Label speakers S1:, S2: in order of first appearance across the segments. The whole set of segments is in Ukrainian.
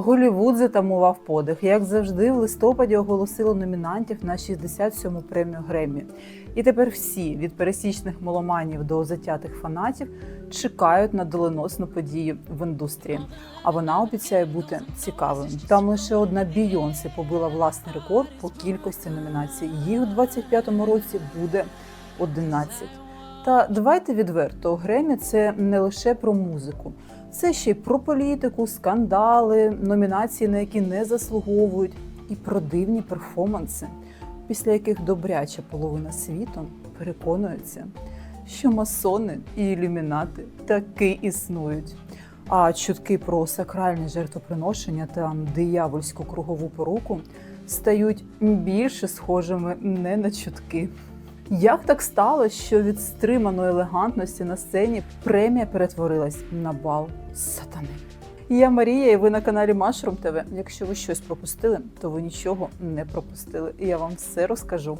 S1: Голівуд затамував подих. Як завжди, в листопаді оголосило номінантів на 67-му премію Греммі. І тепер всі від пересічних меломанів до затятих фанатів чекають на доленосну подію в індустрії. А вона обіцяє бути цікавою. Там лише одна Бійонсе побила власний рекорд по кількості номінацій. Їх у 25-му році буде 11. Та давайте відверто, Гремі це не лише про музику. Це ще й про політику, скандали, номінації, на які не заслуговують, і про дивні перформанси, після яких добряча половина світу переконується, що масони і ілюмінати таки існують. А чутки про сакральне жертвоприношення та диявольську кругову поруку стають більше схожими не на чутки. Як так сталося, що від стриманої елегантності на сцені премія перетворилась на бал сатани? Я Марія, і ви на каналі Mushroom TV. Якщо ви щось пропустили, то ви нічого не пропустили. І я вам все розкажу.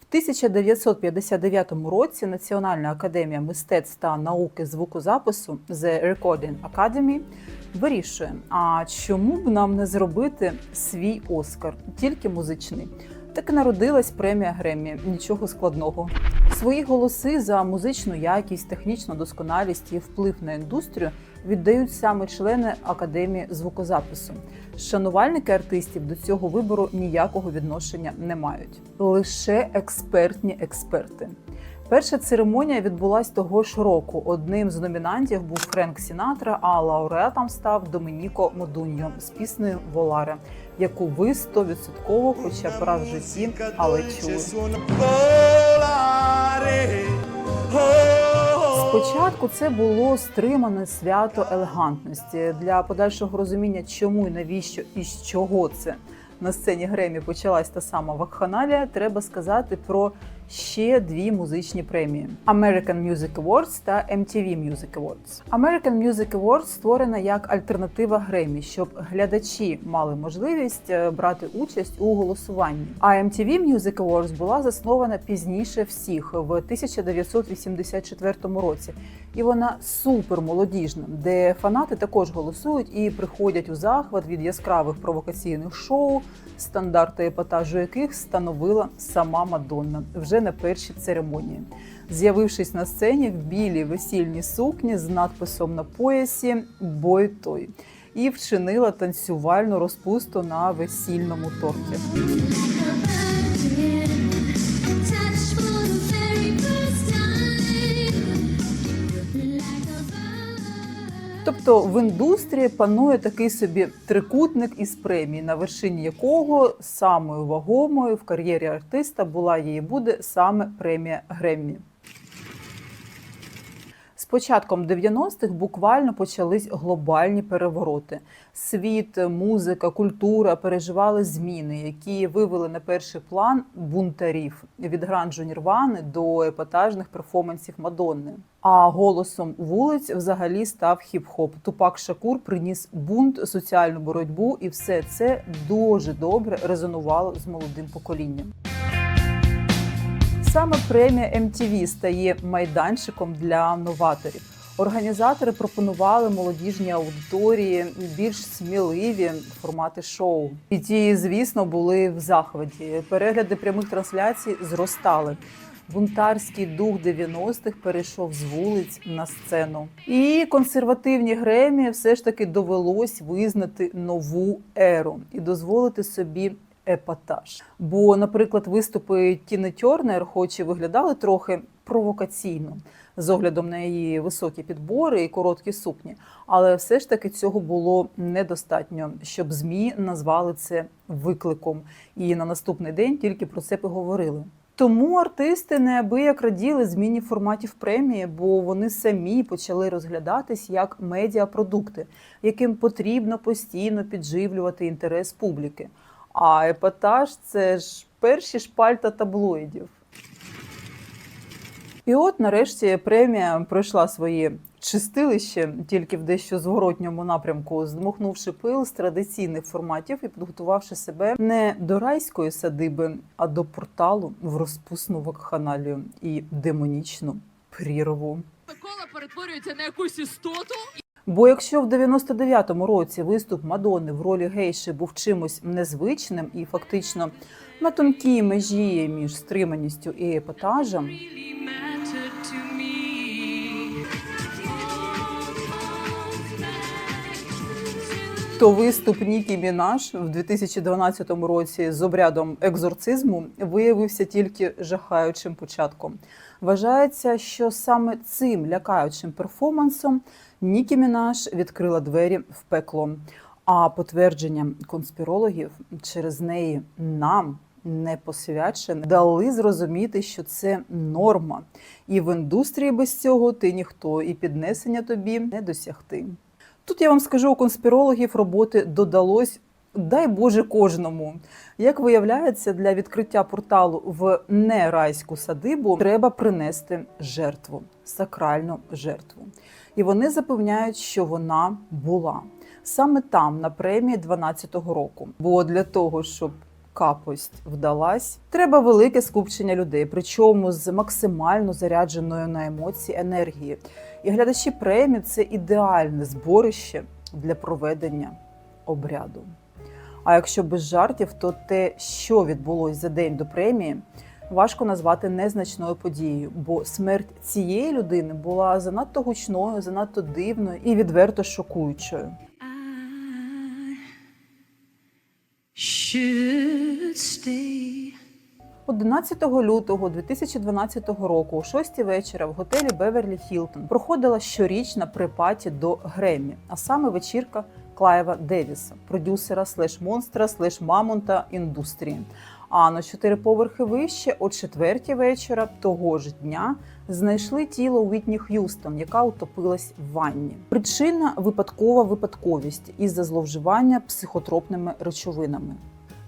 S1: В 1959 році Національна академія мистецтв та науки звукозапису The Recording Academy вирішує, а чому б нам не зробити свій Оскар, тільки музичний. Так і народилась премія Греммі. Нічого складного. Свої голоси за музичну якість, технічну досконалість і вплив на індустрію віддають саме члени академії звукозапису. Шанувальники артистів до цього вибору ніякого відношення не мають. Лише експертні експерти. Перша церемонія відбулась того ж року. Одним з номінантів був Френк Сінатра, а лауреатом став Домініко Модуньо з піснею Воларе, яку ви стовідсотково, хоча б раз в житті, але чули. Спочатку це було стримане свято елегантності для подальшого розуміння, чому і навіщо і з чого це на сцені Гремі почалась та сама вакханалія. Треба сказати про ще дві музичні премії: American Music Awards та MTV Music Awards. American Music Awards створена як альтернатива Гремі, щоб глядачі мали можливість е, брати участь у голосуванні. А MTV Music Awards була заснована пізніше всіх в 1984 році. І вона супер молодіжна, де фанати також голосують і приходять у захват від яскравих провокаційних шоу, стандарти епатажу яких становила сама Мадонна вже на першій церемонії, з'явившись на сцені в білій весільній сукні з надписом на поясі Бой той і вчинила танцювальну розпусту на весільному торті. Тобто в індустрії панує такий собі трикутник із премій, на вершині якого самою вагомою в кар'єрі артиста була її буде саме премія Греммі. Початком 90-х буквально почались глобальні перевороти. Світ, музика, культура переживали зміни, які вивели на перший план бунтарів від гранжу Нірвани до епатажних перформансів Мадонни. А голосом вулиць взагалі став хіп-хоп. Тупак Шакур приніс бунт, соціальну боротьбу, і все це дуже добре резонувало з молодим поколінням. Саме премія MTV стає майданчиком для новаторів. Організатори пропонували молодіжній аудиторії більш сміливі формати шоу. І ті, звісно, були в захваті. Перегляди прямих трансляцій зростали. Бунтарський дух 90-х перейшов з вулиць на сцену. І консервативні Гремі все ж таки довелось визнати нову еру і дозволити собі епатаж. Бо, наприклад, виступи Тіни Тьорнер, хоч і виглядали трохи провокаційно з оглядом на її високі підбори і короткі сукні, але все ж таки цього було недостатньо, щоб змі назвали це викликом. І на наступний день тільки про це поговорили. Тому артисти неабияк раділи зміні форматів премії, бо вони самі почали розглядатись як медіапродукти, яким потрібно постійно підживлювати інтерес публіки. А епатаж це ж перші шпальта таблоїдів. І от нарешті премія пройшла своє чистилище тільки в дещо зворотньому напрямку, здмухнувши пил з традиційних форматів і підготувавши себе не до райської садиби, а до порталу в розпусну вакханалію і демонічну прірву.
S2: Микола перетворюється на якусь істоту.
S1: Бо якщо в 99-му році виступ Мадонни в ролі гейші був чимось незвичним і фактично на тонкій межі між стриманістю і епатажем, то виступ Нікі Мінаш в 2012 році з обрядом екзорцизму виявився тільки жахаючим початком. Вважається, що саме цим лякаючим перформансом Нікі Мінаш відкрила двері в пекло. А потвердженням конспірологів через неї нам. Непосвячені дали зрозуміти, що це норма, і в індустрії без цього ти ніхто, і піднесення тобі не досягти. Тут я вам скажу, у конспірологів роботи додалось. Дай Боже кожному. Як виявляється, для відкриття порталу в нерайську садибу треба принести жертву, сакральну жертву. І вони запевняють, що вона була саме там, на премії 12-го року. Бо для того, щоб капость вдалась, треба велике скупчення людей, причому з максимально зарядженою на емоції енергії. І глядачі премії це ідеальне зборище для проведення обряду. А якщо без жартів, то те, що відбулось за день до премії, важко назвати незначною подією, бо смерть цієї людини була занадто гучною, занадто дивною і відверто шокуючою.
S2: Stay.
S1: 11 лютого 2012 року, о 6 вечора, в готелі Беверлі Хілтон проходила щорічна припаті до Греммі, а саме вечірка Клаєва Девіса, продюсера слеш монстра, слеш мамонта індустрії. А на чотири поверхи вище, о четвертій вечора того ж дня, знайшли тіло Уітні Х'юстон, яка утопилась в ванні. Причина випадкова випадковість із-за зловживання психотропними речовинами.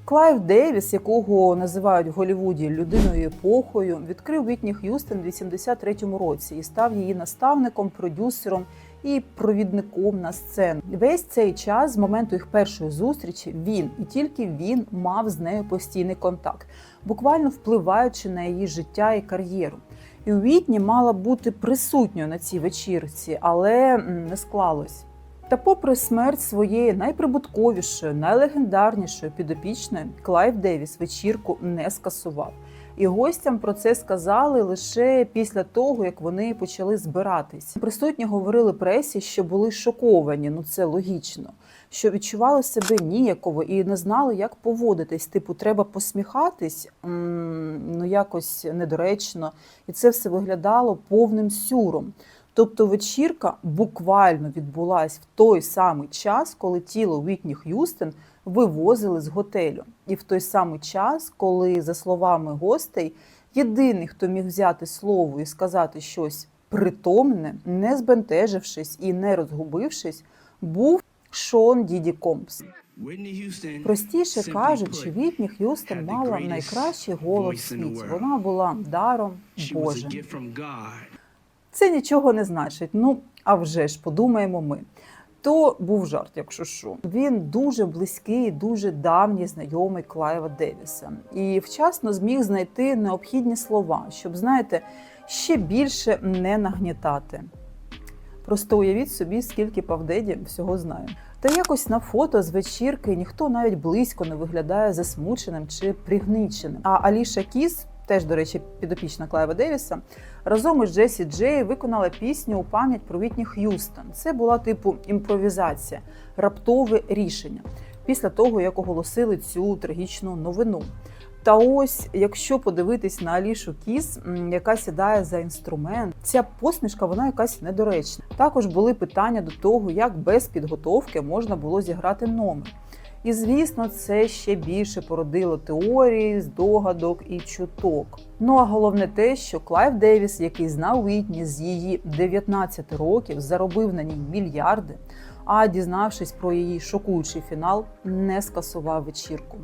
S1: Клайв Дейвіс, якого називають в Голлівуді людиною епохою, відкрив Вітні Х'юстон в 83-му році і став її наставником, продюсером і провідником на сцену. Весь цей час, з моменту їх першої зустрічі, він і тільки він мав з нею постійний контакт, буквально впливаючи на її життя і кар'єру. І Уітні мала бути присутньою на цій вечірці, але не склалось. Та, попри смерть своєї найприбутковішої, найлегендарнішої підопічної, Клайв Девіс вечірку не скасував. І гостям про це сказали лише після того, як вони почали збиратись. Присутні говорили пресі, що були шоковані. Ну це логічно. Що відчували себе ніяково і не знали, як поводитись. Типу, треба посміхатись, ну якось недоречно, і це все виглядало повним сюром. Тобто вечірка буквально відбулась в той самий час, коли тіло Вітні Х'юстон вивозили з готелю, і в той самий час, коли, за словами гостей, єдиний, хто міг взяти слово і сказати щось притомне, не збентежившись і не розгубившись, був Шон Діді Компс. Простіше кажучи, Вітні Х'юстон мала найкращий голос в світі. Вона була даром Божим. Це нічого не значить. Ну, а вже ж подумаємо ми. То був жарт, якщо що. Він дуже близький, дуже давній знайомий Клайва Девіса. І вчасно зміг знайти необхідні слова, щоб, знаєте, ще більше не нагнітати. Просто уявіть собі, скільки Павдеді всього знає. Та якось на фото з вечірки ніхто навіть близько не виглядає засмученим чи пригніченим. А Аліша Кіс, теж, до речі, підопічна Клайва Девіса, разом із Джесі Джей виконала пісню у пам'ять про Вітні Х'юстон. Це була типу імпровізація, раптове рішення після того, як оголосили цю трагічну новину. Та ось, якщо подивитись на Алішу Кіс, яка сідає за інструмент, ця посмішка вона якась недоречна. Також були питання до того, як без підготовки можна було зіграти номер. І звісно, це ще більше породило теорії, здогадок і чуток. Ну а головне те, що Клайв Девіс, який знав Вітні з її 19 років, заробив на ній мільярди. А дізнавшись про її шокуючий фінал, не скасував вечірку.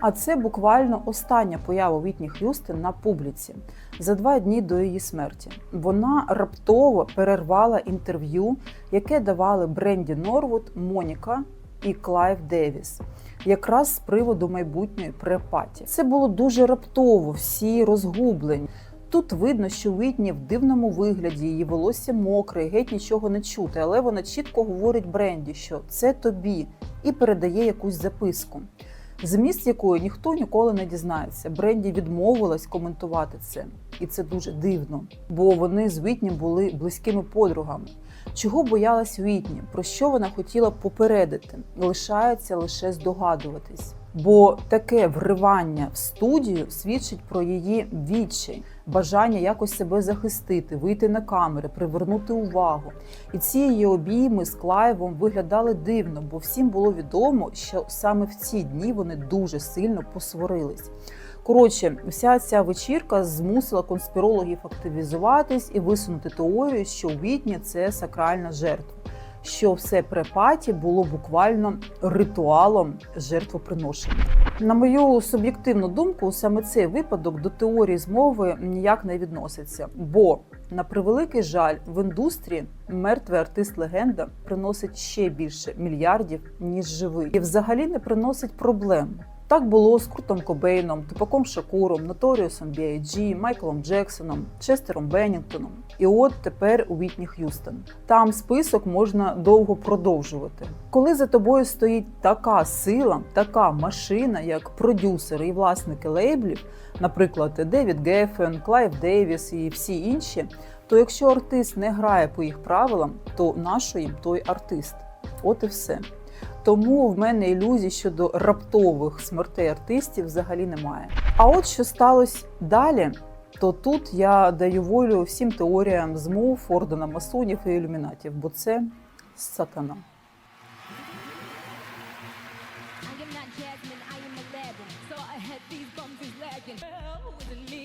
S1: А це буквально остання поява Вітні Х'юстон на публіці за два дні до її смерті. Вона раптово перервала інтерв'ю, яке давали Бренді Норвуд, Моніка і Клайв Девіс. Якраз з приводу майбутньої препаті. Це було дуже раптово, всі розгублені. Тут видно, що Вітні в дивному вигляді, її волосся мокре, геть нічого не чути, але вона чітко говорить Бренді, що це тобі, і передає якусь записку. Зміст якої ніхто ніколи не дізнається. Бренді відмовилась коментувати це, і це дуже дивно, бо вони з Вітні були близькими подругами. Чого боялась Вітні, про що вона хотіла попередити, лишається лише здогадуватись. Бо таке вривання в студію свідчить про її відчай, бажання якось себе захистити, вийти на камери, привернути увагу. І ці її обійми з Клайвом виглядали дивно, бо всім було відомо, що саме в ці дні вони дуже сильно посварились. Коротше, вся ця вечірка змусила конспірологів активізуватись і висунути теорію, що Вітні це сакральна жертва, що все препаті було буквально ритуалом жертвоприношення. На мою суб'єктивну думку, саме цей випадок до теорії змови ніяк не відноситься. Бо, на превеликий жаль, в індустрії мертвий артист-легенда приносить ще більше мільярдів, ніж живий, і взагалі не приносить проблем. Так було з Куртом Кобейном, Тупаком Шакуром, Notorious B.I.G., Майклом Джексоном, Честером Беннінгтоном. І от тепер у Вітні Х'юстон. Там список можна довго продовжувати. Коли за тобою стоїть така сила, така машина, як продюсери і власники лейблів, наприклад, Девід Геффен, Клайв Дейвіс і всі інші, то якщо артист не грає по їх правилам, то нащо їм той артист? От і все. Тому в мене ілюзій щодо раптових смертей артистів взагалі немає. А от що сталося далі, то тут я даю волю всім теоріям змов, ордена масонів і ілюмінатів, бо це сатана.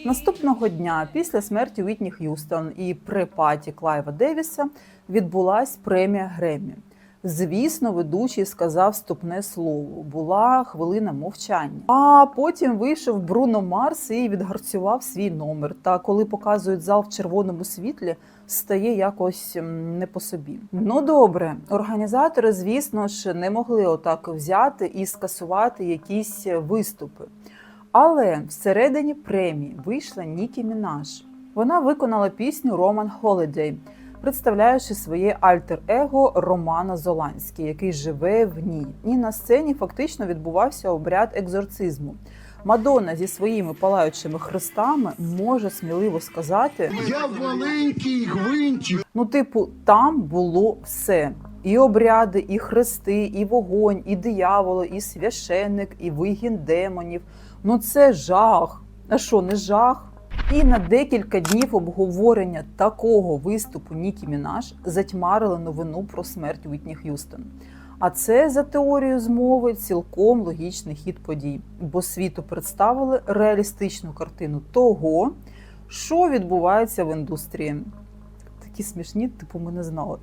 S1: Наступного дня, після смерті Вітні Х'юстон і препаті Клайва Девіса, відбулась премія Греммі. Звісно, ведучий сказав ступне слово. Була хвилина мовчання. А потім вийшов Бруно Марс і відгарцював свій номер. Та коли показують зал в червоному світлі, стає якось не по собі. Ну добре, організатори, звісно ж, не могли отак взяти і скасувати якісь виступи. Але всередині премії вийшла Нікі Мінаш. Вона виконала пісню Роман Холідей, представляючи своє альтер-его Романа Золанський, який живе в ній. І на сцені фактично відбувався обряд екзорцизму. Мадонна зі своїми палаючими хрестами може сміливо сказати:
S3: Я маленький гвинтик.
S1: Ну, типу, там було все. І обряди, і хрести, і вогонь, і дияволо, і священник, і вигін демонів. Ну це жах. А що, не жах? І на декілька днів обговорення такого виступу Нікі Мінаш затьмарили новину про смерть Вітні Х'юстон. А це за теорією змови цілком логічний хід подій, бо світу представили реалістичну картину того, що відбувається в індустрії. Такі смішні, типу, ми не знали.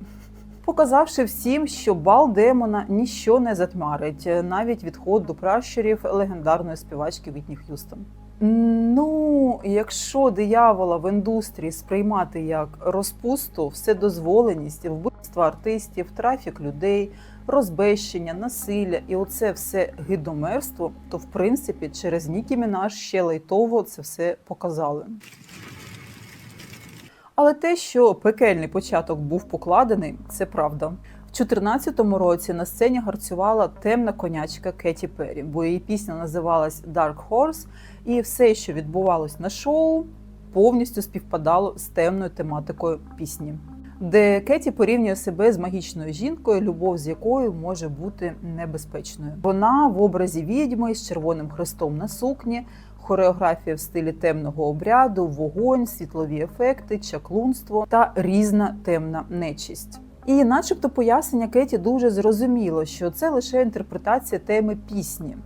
S1: Показавши всім, що бал демона ніщо не затьмарить, навіть відход до пращурів легендарної співачки Вітні Х'юстон. Ну, якщо диявола в індустрії сприймати як розпусту, вседозволеність, вбивство артистів, трафік людей, розбещення, насилля і оце все гидомерство, то в принципі через Нікі Мінаш ще лайтово це все показали. Але те, що пекельний початок був покладений, це правда. В 2014 році на сцені гарцювала темна конячка Кеті Перрі, бо її пісня називалась Dark Horse, і все, що відбувалось на шоу, повністю співпадало з темною тематикою пісні. Де Кеті порівнює себе з магічною жінкою, любов з якою може бути небезпечною. Вона в образі відьми з червоним хрестом на сукні, хореографія в стилі темного обряду, вогонь, світлові ефекти, чаклунство та різна темна нечисть. І, начебто, пояснення Кеті дуже зрозуміло, що це лише інтерпретація теми пісні.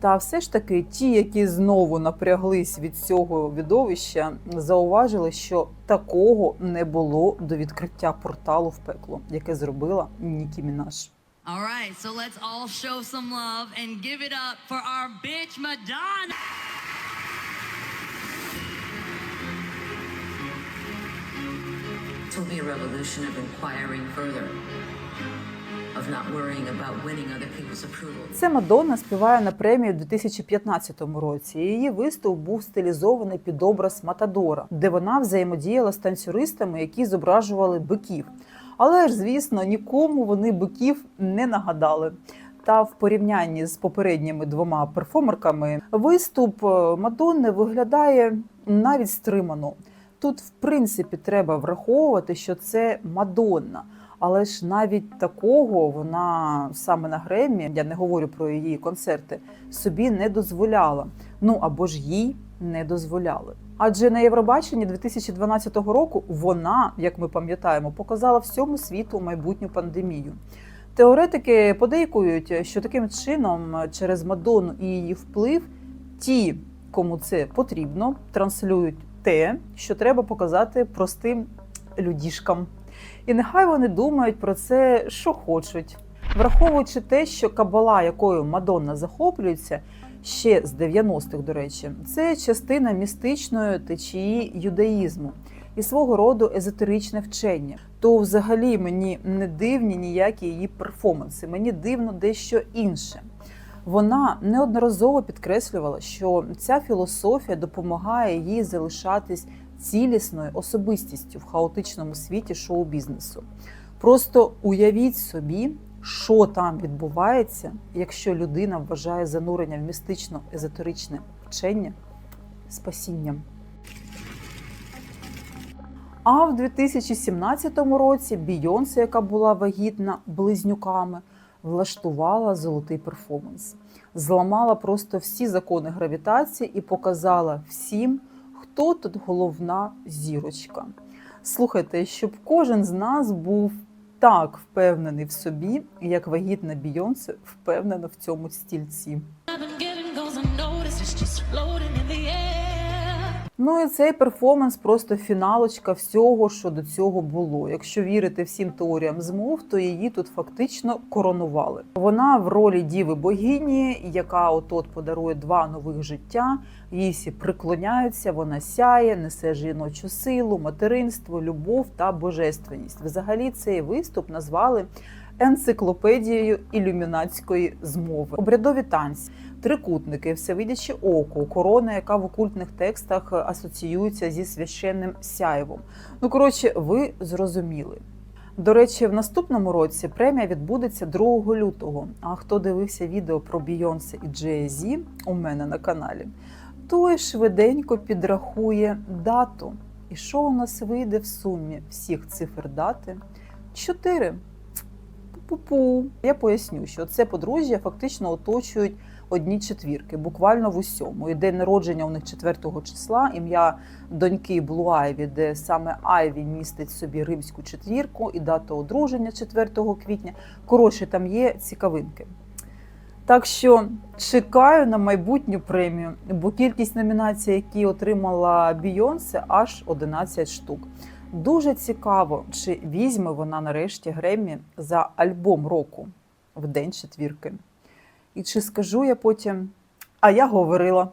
S1: Та все ж таки, ті, які знову напряглись від цього відовища, зауважили, що такого не було до відкриття порталу в пекло, яке зробила Нікі Мінаш.
S4: All right, so let's all show some love and give it up for our bitch Madonna.
S5: Will be a revolution of inquiring further, of not worrying about winning other people's approval.
S1: Це Мадонна співає на премії у 2015 році. Її виступ був стилізований під образ Матадора, де вона взаємодіяла з танцюристами, які зображували биків. Але ж, звісно, нікому вони биків не нагадали. Та в порівнянні з попередніми двома перформерками виступ е, Мадонни виглядає навіть стримано. Тут, в принципі, треба враховувати, що це Мадонна. Але ж навіть такого вона саме на Греммі, я не говорю про її концерти, собі не дозволяла. Ну або ж їй не дозволяли. Адже на Євробаченні 2012 року вона, як ми пам'ятаємо, показала всьому світу майбутню пандемію. Теоретики подейкують, що таким чином через Мадонну і її вплив ті, кому це потрібно, транслюють те, що треба показати простим людішкам. І нехай вони думають про це, що хочуть. Враховуючи те, що кабала, якою Мадонна захоплюється, ще з 90-х, до речі, це частина містичної течії юдаїзму і свого роду езотеричне вчення. То взагалі мені не дивні ніякі її перформанси, мені дивно дещо інше. Вона неодноразово підкреслювала, що ця філософія допомагає їй залишатись цілісною особистістю в хаотичному світі шоу-бізнесу. Просто уявіть собі, що там відбувається, якщо людина вважає занурення в містично-езотеричне вчення спасінням. А в 2017 році Бійонсе, яка була вагітна близнюками, влаштувала золотий перформанс, зламала просто всі закони гравітації і показала всім, хто тут головна зірочка. Слухайте, щоб кожен з нас був так впевнений в собі, як вагітна Бійонсе впевнена в цьому стільці. Ну і цей перформанс просто фіналочка всього, що до цього було. Якщо вірити всім теоріям змов, то її тут фактично коронували. Вона в ролі діви богині, яка от подарує два нових життя. Їй всі приклоняються, вона сяє, несе жіночу силу, материнство, любов та божественність. Взагалі цей виступ назвали енциклопедією ілюмінатської змови. Обрядові танці, трикутники, всевидяче око, корона, яка в окультних текстах асоціюється зі священним сяєвом. Ну коротше, ви зрозуміли. До речі, в наступному році премія відбудеться 2 лютого. А хто дивився відео про Бійонсе і Jay-Z у мене на каналі, той швиденько підрахує дату. І що у нас вийде в сумі всіх цифр дати? Чотири. Пу-пу. Я поясню, що це подружжя фактично оточують одні четвірки, буквально в усьому. І день народження у них 4 числа, ім'я доньки Блу Айві, де саме Айві містить собі римську четвірку, і дата одруження 4 квітня. Коротше, там є цікавинки. Так що чекаю на майбутню премію, бо кількість номінацій, які отримала Бійонсе, аж 11 штук. Дуже цікаво, чи візьме вона нарешті Греммі за альбом року в день четвірки. І чи скажу я потім, а я говорила.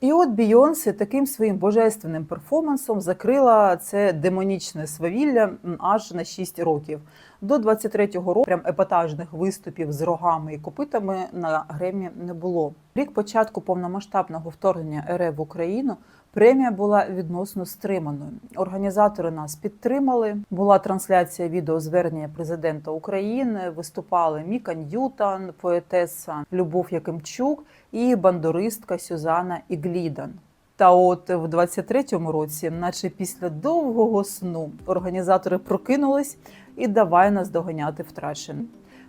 S1: І от Бійонсе таким своїм божественним перформансом закрила це демонічне свавілля аж на 6 років. До 23-го року прям епатажних виступів з рогами і копитами на Гремі не було. Рік початку повномасштабного вторгнення РФ в Україну премія була відносно стриманою. Організатори нас підтримали. Була трансляція відеозвернення президента України. Виступали Міка Ньютон, поетеса Любов Якимчук і бандуристка Сюзана Іглідан. Та от в 23-му році, наче після довгого сну, організатори прокинулись і давай нас доганяти втрачене.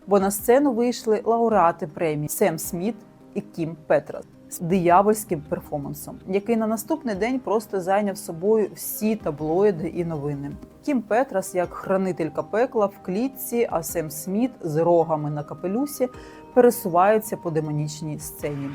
S1: Бо на сцену вийшли лауреати премії Сем Сміт і Кім Петрас з диявольським перформансом, який на наступний день просто зайняв собою всі таблоїди і новини. Кім Петрас, як хранителька пекла в клітці, а Сем Сміт з рогами на капелюсі пересувається по демонічній сцені.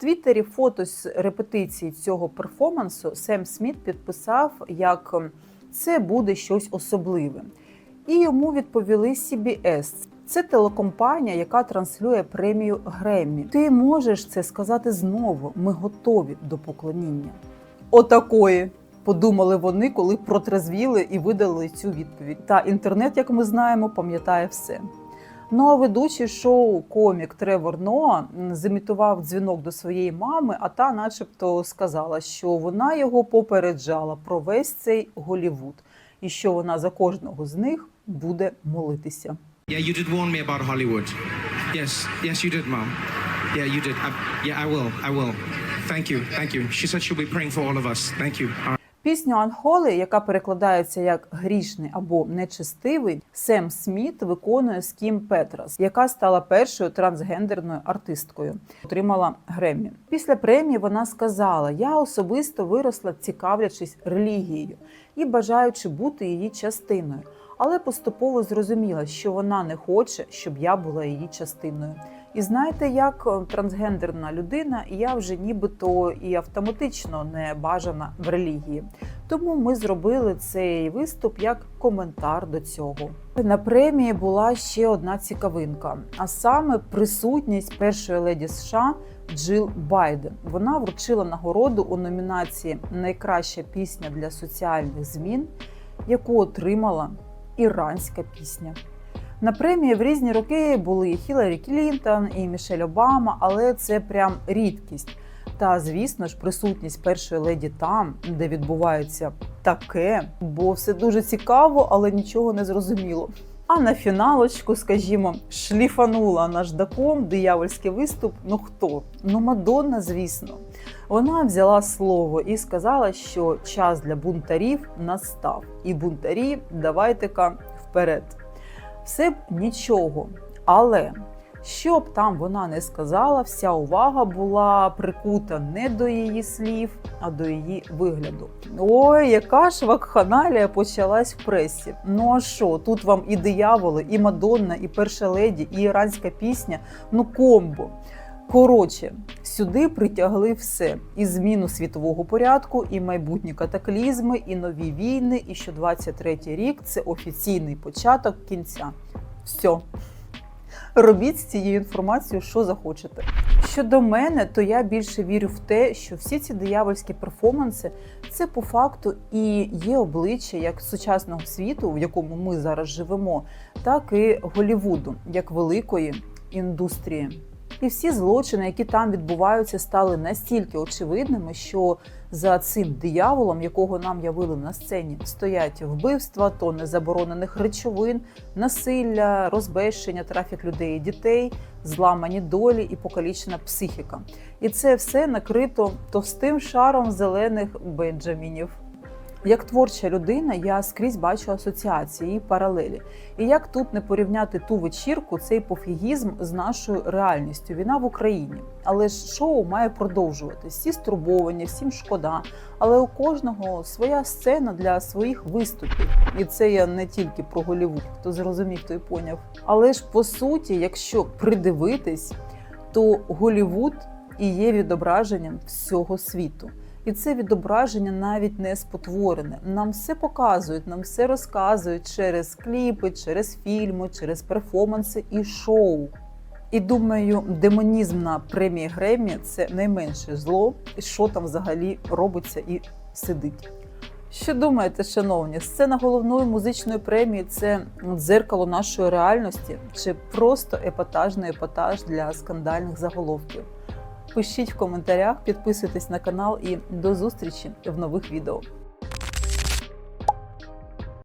S1: Твіттері фото з репетиції цього перформансу Сем Сміт підписав, як ем, це буде щось особливе. І йому відповіли CBS. Це телекомпанія, яка транслює премію Греммі. Ти можеш це сказати знову. Ми готові до поклоніння. Отакої. Подумали вони, коли протрезвіли і видали цю відповідь. Та інтернет, як ми знаємо, пам'ятає все. Ну а ведучий шоу комік Тревор Ноа м, зімітував дзвінок до своєї мами, а та, начебто, сказала, що вона його попереджала про весь цей Голівуд, і що вона за кожного з них буде молитися.
S6: Yeah, you did warn me about Hollywood. Yes, yes, you did, Mom. Yeah, you did. I, yeah, I will. I will. Thank you. Thank you. She said she'll be praying for all of us. Thank you.
S1: Пісню Unholy, яка перекладається як грішний або нечестивий, Сем Сміт виконує з Кім Петрас, яка стала першою трансгендерною артисткою, отримала Греммі. Після премії вона сказала: Я особисто виросла, цікавлячись релігією і бажаючи бути її частиною, але поступово зрозуміла, що вона не хоче, щоб я була її частиною. І знаєте, як е, трансгендерна людина, я вже нібито і автоматично не бажана в релігії. Тому ми зробили цей виступ як коментар до цього. На премії була ще одна цікавинка, а саме присутність першої леді США Джил Байден. Вона вручила нагороду у номінації Найкраща пісня для соціальних змін, яку отримала іранська пісня. На премії в різні роки були Хіларі Клінтон, і Мішель Обама, але це прям рідкість. Та звісно ж, присутність першої леді там, де відбувається таке, бо все дуже цікаво, але нічого не зрозуміло. А на фіналочку, скажімо, шліфанула наждаком диявольський виступ. Ну хто? Ну Мадонна, звісно. Вона взяла слово і сказала, що час для бунтарів настав. І бунтарі, давайте-ка вперед. Все б нічого. Але що б там вона не сказала, вся увага була прикута не до її слів, а до її вигляду. Ой, яка ж вакханалія почалась в пресі. Ну а що? Тут вам і дияволи, і Мадонна, і перша леді, і іранська пісня. Ну комбо. Коротше, сюди притягли все: і зміну світового порядку, і майбутні катаклізми, і нові війни, і що 23-й рік це офіційний початок кінця. Все. Робіть з цією інформацією, що захочете. Щодо мене, то я більше вірю в те, що всі ці диявольські перформанси це по факту і є обличчя як сучасного світу, в якому ми зараз живемо, так і Голівуду, як великої індустрії. І всі злочини, які там відбуваються, стали настільки очевидними, що за цим дияволом, якого нам явили на сцені, стоять вбивства, тонни заборонених речовин, насилля, розбещення, трафік людей і дітей, зламані долі і покалічена психіка. І це все накрито товстим шаром зелених бенджамінів. Як творча людина, я скрізь бачу асоціації і паралелі. І як тут не порівняти ту вечірку, цей пофігізм з нашою реальністю? Війна в Україні. Але ж шоу має продовжуватись. Всі стурбовані, всім шкода. Але у кожного своя сцена для своїх виступів. І це я не тільки про Голівуд, хто зрозумів, той поняв. Але ж по суті, якщо придивитись, то Голівуд і є відображенням всього світу. І це відображення навіть не спотворене. Нам все показують, нам все розказують через кліпи, через фільми, через перформанси і шоу. І думаю, демонізм на премії Греммі це найменше зло, що там взагалі робиться і сидить. Що думаєте, шановні, сцена головної музичної премії це дзеркало нашої реальності чи просто епатажний епатаж для скандальних заголовків? Пишіть в коментарях, підписуйтесь на канал і до зустрічі в нових відео.